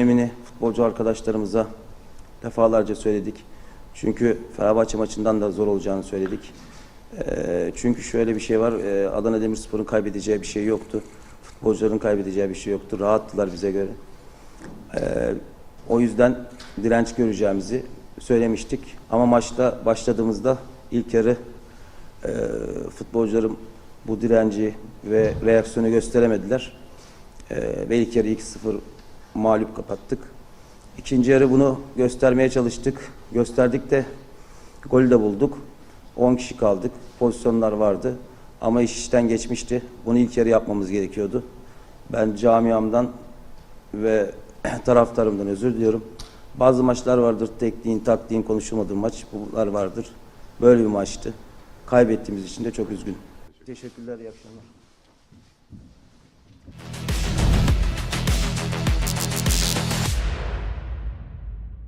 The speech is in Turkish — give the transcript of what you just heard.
Emini futbolcu arkadaşlarımıza defalarca söyledik. Çünkü Fenerbahçe maçından da zor olacağını söyledik. Ee, çünkü şöyle bir şey var. e, Adana Demirspor'un kaybedeceği bir şey yoktu. Futbolcuların kaybedeceği bir şey yoktu. Rahattılar bize göre. Ee, o yüzden direnç göreceğimizi söylemiştik. Ama maçta başladığımızda ilk yarı e, futbolcularım bu direnci ve reaksiyonu gösteremediler. E, ve ilk yarı 2-0 mağlup kapattık. İkinci yarı bunu göstermeye çalıştık. Gösterdik de golü de bulduk. 10 kişi kaldık. Pozisyonlar vardı. Ama iş işten geçmişti. Bunu ilk yarı yapmamız gerekiyordu. Ben camiamdan ve taraftarımdan özür diliyorum. Bazı maçlar vardır tekniğin, taktiğin konuşulmadığı maç. Bunlar vardır. Böyle bir maçtı. Kaybettiğimiz için de çok üzgün. Teşekkürler, iyi akşamlar.